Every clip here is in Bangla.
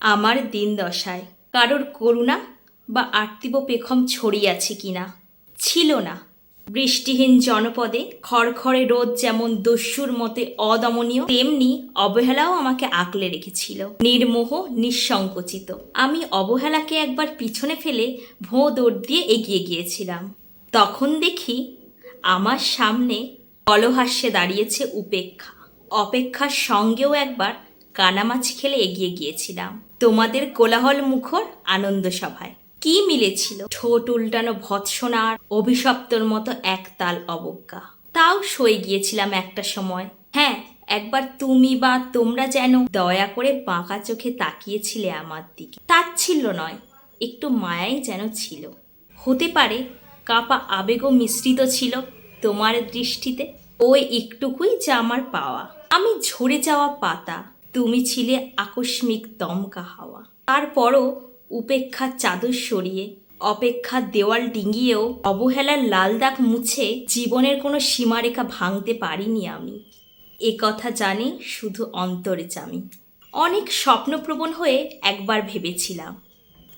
আমার দিন দশায় কারোর করুণা বা আর্তিব পেখম ছড়িয়ে আছে কিনা? ছিল না। বৃষ্টিহীন জনপদে খড়খড়ে রোদ যেমন দস্যুর মতে অদমনীয়, তেমনি অবহেলাও আমাকে আঁকলে রেখেছিল। নির্মোহ, নিঃসংকোচিত। আমি অবহেলাকে একবার পিছনে ফেলে ভোঁ দৌড় দিয়ে এগিয়ে গিয়েছিলাম। তখন দেখি আমার সামনে কলহাস্যে দাঁড়িয়েছে উপেক্ষা। অপেক্ষার সঙ্গেও একবার কানামাছ খেলে এগিয়ে গিয়েছিলাম। তোমাদের কোলাহল মুখর আনন্দ সভায় কি মিলেছিল? ঠোঁট উল্টানো ভৎসনার অভিশপ্তর মতো একতাল অবজ্ঞা। তাও সয়ে গিয়েছিলাম একটা সময়। হ্যাঁ একবার তুমি বা তোমরা যেন দয়া করে বাঁকা চোখে তাকিয়েছিলে আমার দিকে। তাচ্ছিল্য নয়, একটু মায়াই যেন ছিল। হতে পারে কাপা আবেগও মিশ্রিত ছিল তোমার দৃষ্টিতে। ওই একটুকুই যা আমার পাওয়া। আমি ঝরে যাওয়া পাতা তুমি ছিলে আকস্মিক দমকা হাওয়া। তারপরও উপেক্ষার চাদর সরিয়ে অপেক্ষার দেওয়াল ডিঙ্গিয়েও অবহেলার লাল দাগ মুছে জীবনের কোনো সীমারেখা ভাঙতে পারিনি আমি। এ কথা জানি শুধু অন্তরে জামি অনেক স্বপ্নপ্রবণ হয়ে একবার ভেবেছিলাম,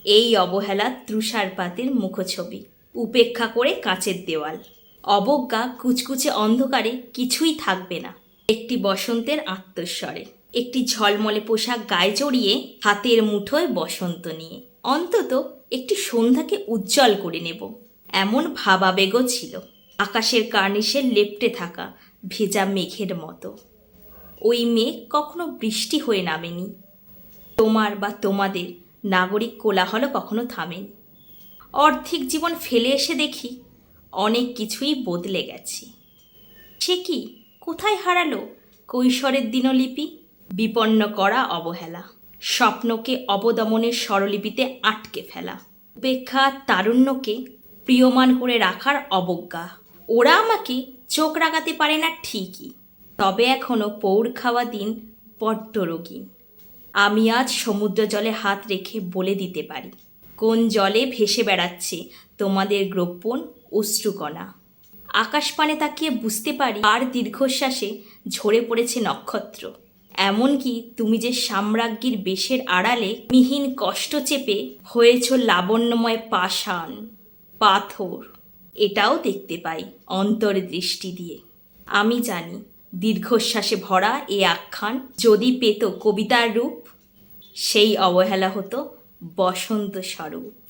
এই অবহেলা তৃষারপাতের মুখছবি, উপেক্ষা করে কাচের দেওয়াল। অবজ্ঞা কুচকুচে অন্ধকারে কিছুই থাকবে না। একটি বসন্তের আত্মস্বরে। একটি ঝলমলে পোশাক গায়ে জড়িয়ে হাতের মুঠোয় বসন্ত নিয়ে। অন্তত একটি সন্ধ্যাকে উজ্জ্বল করে নেব, এমন ভাবাবেগও ছিল। আকাশের কার্নিশের লেপ্টে থাকা ভেজা মেঘের মতো। ওই মেঘ কখনো বৃষ্টি হয়ে নামেনি। তোমার বা তোমাদের নাগরিক কোলাহলও কখনো থামেনি। অর্ধেক জীবন ফেলে এসে দেখি অনেক কিছুই বদলে গেছে। সে কি কোথায় হারালো কৈশোরের দিনলিপি? বিপন্ন করা অবহেলা। স্বপ্নকে অবদমনের স্বরলিপিতে আটকে ফেলা। উপেক্ষা তারুণ্যকে প্রিয়মান করে রাখার অবজ্ঞা। ওরা আমাকে চোখ রাগাতে পারে না ঠিকই, তবে এখনও পৌর খাওয়া দিন বড্ড রোগী আমি আজ সমুদ্র জলে হাত রেখে বলে দিতে পারি, কোন জলে ভেসে বেড়াচ্ছে তোমাদের গ্রোপণ অশ্রুকণা। আকাশপানে তাকিয়ে বুঝতে পারি আর দীর্ঘশ্বাসে ঝরে পড়েছে নক্ষত্র। এমনকি তুমি যে সাম্রাজ্ঞীর বেশের আড়ালে মিহিন কষ্ট চেপে হয়েছ লাবণ্যময় পাষাণ, পাথর, এটাও দেখতে পাই অন্তর দৃষ্টি দিয়ে। আমি জানি দীর্ঘশ্বাসে ভরা এ আখ্যান যদি পেত কবিতার রূপ, সেই অবহেলা হতো বসন্ত স্বরূপ।